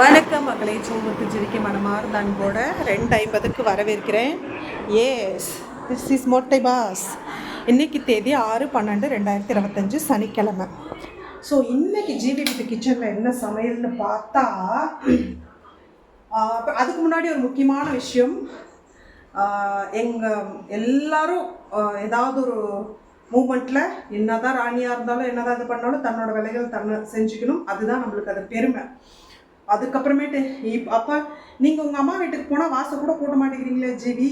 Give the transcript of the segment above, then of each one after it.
வணக்கம் மகளை சோமுக்கு ஜிரிக்க மனமார்ந்த அன்போட ரெண்டு ஐம்பதுக்கு வரவேற்கிறேன். ஏஸ் திஸ் இஸ் மொட்டை பாஸ் இன்றைக்கி தேதி ஆறு பன்னெண்டு ரெண்டாயிரத்தி இருபத்தஞ்சு சனிக்கிழமை. ஸோ இன்றைக்கி ஜிவி கிச்சனில் என்ன சமையல்னு பார்த்தா அதுக்கு முன்னாடி ஒரு முக்கியமான விஷயம். எங்கள் எல்லாரும் ஏதாவது ஒரு மூமெண்ட்டில் என்னதான் ராணியாக இருந்தாலும் என்னதான் இது பண்ணாலும் தன்னோட வேலைகள் தன்னை செஞ்சுக்கணும். அதுதான் நம்மளுக்கு அது பெருமை. அதுக்கப்புறமேட்டு இப் அப்போ நீங்கள் உங்கள் அம்மா வீட்டுக்கு போனால் வாசல் கூட போட மாட்டேங்கிறீங்களே ஜீவி?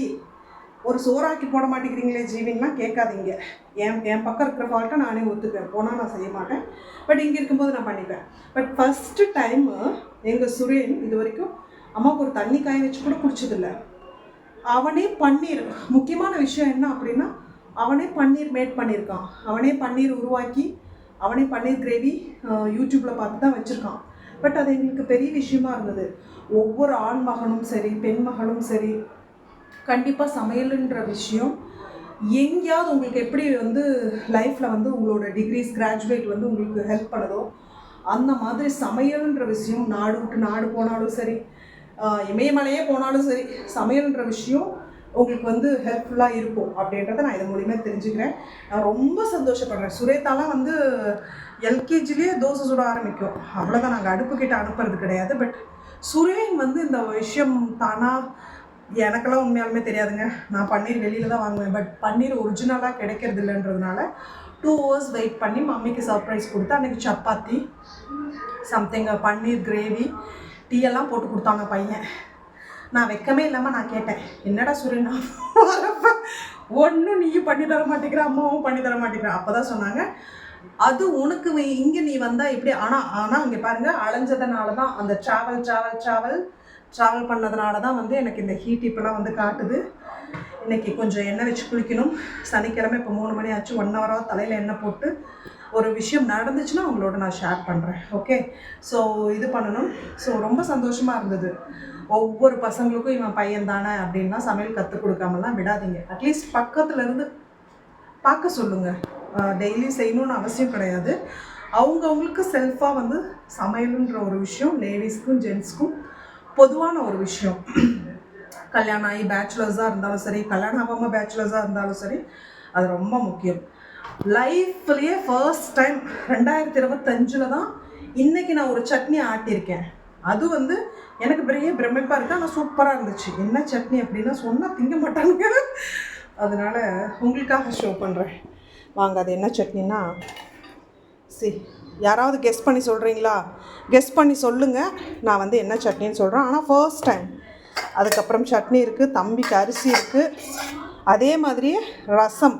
ஒரு சோறாக்கி போட மாட்டேங்கிறீங்களே ஜீவின்லாம் கேட்காதீங்க. என் என் பக்கம் இருக்கிற ஃபால்ட்டை நானே ஒத்துப்பேன். போனால் நான் செய்ய மாட்டேன். பட் இங்கே இருக்கும்போது நான் பண்ணிப்பேன். பட் ஃபஸ்ட்டு டைமு எங்கள் சுரேன் இது வரைக்கும் அம்மாவுக்கு ஒரு தண்ணி காய வச்சு கூட குடிச்சதில்ல. அவனே பன்னீர் முக்கியமான விஷயம் என்ன அப்படின்னா அவனே பன்னீர் மேட் பண்ணியிருக்கான். அவனே பன்னீர் உருவாக்கி அவனே பன்னீர் கிரேவி யூடியூப்பில் பார்த்து தான் வச்சுருக்கான். பட் அது எங்களுக்கு பெரிய விஷயமா இருந்தது. ஒவ்வொரு ஆண் மகனும் சரி பெண் மகளும் சரி கண்டிப்பாக சமையலுன்ற விஷயம். எங்கேயாவது உங்களுக்கு எப்படி வந்து லைஃப்பில் வந்து உங்களோட டிகிரிஸ் கிராஜுவேட் வந்து உங்களுக்கு ஹெல்ப் பண்ணுதோ அந்த மாதிரி சமையல்ன்ற விஷயம் நாடு விட்டு நாடு போனாலும் சரி இமயமலையே போனாலும் சரி சமையல்ன்ற விஷயம் உங்களுக்கு வந்து ஹெல்ப்ஃபுல்லாக இருக்கும் அப்படின்றத நான் இது மூலியமாக தெரிஞ்சுக்கிறேன். நான் ரொம்ப சந்தோஷப்படுறேன். சுரேதாலாம் வந்து எல்கேஜிலேயே தோசை சுட ஆரம்பிக்கும். அவ்வளோதான் நாங்கள் அடுப்புக்கிட்ட அனுப்புறது கிடையாது. பட் சுரேன் வந்து இந்த விஷயம் தானா? எனக்கெல்லாம் உண்மையாலுமே தெரியாதுங்க. நான் பன்னீர் வெளியில் தான் வாங்குவேன். பட் பன்னீர் ஒரிஜினலாக கிடைக்கிறது இல்லைன்றதுனால டூ ஹவர்ஸ் வெயிட் பண்ணி மம்மிக்கு சர்ப்ரைஸ் கொடுத்து அன்றைக்கி chapati something paneer gravy tea எல்லாம் போட்டு கொடுத்தாங்க பையன். நான் வெக்கமே இல்லாமல் நான் கேட்டேன் என்னடா சுரேனா வரப்ப ஒன்றும் நீயும் பண்ணி தர மாட்டேங்கிற அம்மாவும் பண்ணி தர மாட்டேங்கிற. அப்போ தான் சொன்னாங்க. அது உனக்கு இங்கே நீ வந்தால் இப்படி ஆனால் ஆனால் இங்கே பாருங்கள் அலைஞ்சதுனால தான் அந்த ட்ராவல் ட்ராவல் ட்ராவல் ட்ராவல் பண்ணதுனால தான் வந்து எனக்கு இந்த ஹீட் இப்போலாம் வந்து காட்டுது. இன்னைக்கு கொஞ்சம் எண்ணெய் வச்சு குளிக்கணும். சனிக்கிழமை இப்போ மூணு மணி ஆச்சு ஒன் ஹவராக தலையில் எண்ணெய் போட்டு ஒரு விஷயம் நடந்துச்சுன்னா உங்களோட நான் ஷேர் பண்ணுறேன் ஓகே ஸோ இது பண்ணணும். ஸோ ரொம்ப சந்தோஷமாக இருந்தது. ஒவ்வொரு பசங்களுக்கும் இவன் பையன் தானே அப்படின்னா சமையல் கற்றுக் கொடுக்காமலாம் விடாதீங்க. அட்லீஸ்ட் பக்கத்துலேருந்து பார்க்க சொல்லுங்கள் டெய்லி செய்யணும்னு அவசியம் கிடையாது. அவங்கவுங்களுக்கு செல்ஃபாக வந்து சமையலுன்ற ஒரு விஷயம் லேடிஸ்க்கும் ஜென்ஸ்க்கும் பொதுவான ஒரு விஷயம். கல்யாணம் ஆகி பேச்சுலர்ஸாக இருந்தாலும் சரி கல்யாணம் ஆகாமல் பேச்சுலர்ஸாக இருந்தாலும் சரி அது ரொம்ப முக்கியம். லைஃப்லேயே ஃபர்ஸ்ட் டைம் ரெண்டாயிரத்தி இருபத்தஞ்சில் தான் இன்றைக்கி நான் ஒரு சட்னி ஆட்டியிருக்கேன். அது வந்து எனக்கு பெரிய பிரமிப்பாக இருக்குது ஆனால் சூப்பராக இருந்துச்சு. என்ன சட்னி அப்படின்னா சொன்னால் திங்க மாட்டாங்க அதனால் உங்களுக்காக ஷோ பண்ணுறேன் வாங்க அது என்ன சட்னின்னா சி யாராவது கெஸ் பண்ணி சொல்கிறீங்களா கெஸ் பண்ணி சொல்லுங்கள் நான் வந்து என்ன சட்னின்னு சொல்கிறேன் ஆனால் ஃபர்ஸ்ட் டைம் அதுக்கப்புறம் சட்னி இருக்குது தம்பிக்கு அரிசி இருக்குது அதே மாதிரியே ரசம்.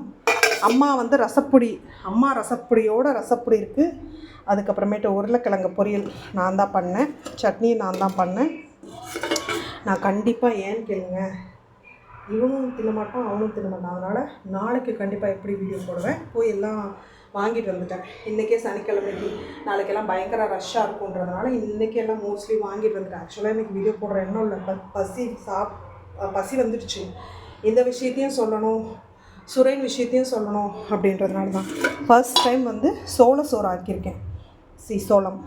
அம்மா வந்து ரசப்பொடி அம்மா ரசப்பொடியோட ரசப்பொடி இருக்குது அதுக்கப்புறமேட்டு உருளைக்கிழங்கு பொரியல் நான் தான் பண்ணேன். சட்னி நான் தான் பண்ணேன். நான் கண்டிப்பாக ஏன்னு கேளுங்க. இவனும் தின்ன மாட்டான் அவனும் தின்ன மாட்டான். அதனால் நாளைக்கு கண்டிப்பாக எப்படி வீடியோ போடுவேன்? போய் எல்லாம் வாங்கிட்டு வந்துட்டேன். இன்றைக்கே சனிக்கிழமைக்கு நாளைக்கெல்லாம் பயங்கர ரஷ்ஷாக இருக்குன்றதுனால இன்றைக்கெல்லாம் மோஸ்ட்லி வாங்கிட்டு வந்துட்டேன். ஆக்சுவலாக எனக்கு வீடியோ போடுற எண்ணம் இல்லை. ப பசி சாப் பசி வந்துடுச்சு. இந்த விஷயத்தையும் சொல்லணும். சுரேன் விஷயத்தையும் சொல்லணும் அப்படின்றதுனால தான். ஃபர்ஸ்ட் டைம் வந்து சோள சோறு ஆக்கியிருக்கேன். சி சோளம்.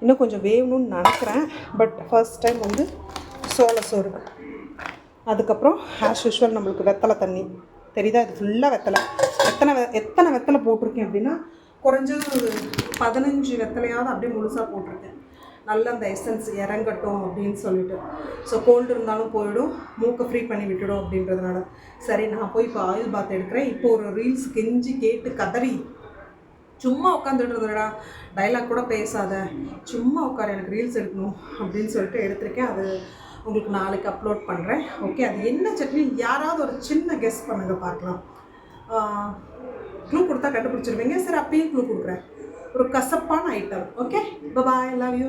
இன்னும் கொஞ்சம் வேகணும்னு நினைக்கிறேன். பட் ஃபர்ஸ்ட் டைம் வந்து சோள சோறு. அதுக்கப்புறம் ஆஸ் யூஷுவல் நம்மளுக்கு வெத்தலை தண்ணி. தெரியுதா? இது ஃபுல்லாக வெத்தலை. எத்தனை எத்தனை வெத்தலை போட்டிருக்கேன் அப்படின்னா குறைஞ்சது ஒரு பதினஞ்சு வெத்தலையாவது அப்படியே முழுசாக போட்டிருக்கேன். நல்ல அந்த எசன்ஸ் இறங்கட்டும் அப்படின்னு சொல்லிட்டு. ஸோ கோல்டு இருந்தாலும் போயிடும். மூக்கை ஃப்ரீ பண்ணி விட்டுடும் அப்படின்றதுனால. சரி நான் போய் இப்போ ஆயில் பாத் எடுக்கிறேன். இப்போ ஒரு ரீல்ஸ் கெஞ்சி கேட்டு கதறி. சும்மா உட்காந்துட்டு இருந்தடா டைலாக் கூட பேசாத. சும்மா உட்கார எனக்கு ரீல்ஸ் எடுக்கணும் அப்படின்னு சொல்லிட்டு எடுத்திருக்கேன். அது உங்களுக்கு நாளைக்கு அப்லோட் பண்ணுறேன் ஓகே அது என்ன சட்னி? யாராவது ஒரு சின்ன கெஸ் பண்ணுங்கள் பார்க்கலாம். க்ளூ கொடுத்தா கண்டுபிடிச்சிருவீங்க. சரி அப்பயும் க்ளூ கொடுக்குறேன். ஒரு கசப்பான item okay bye love you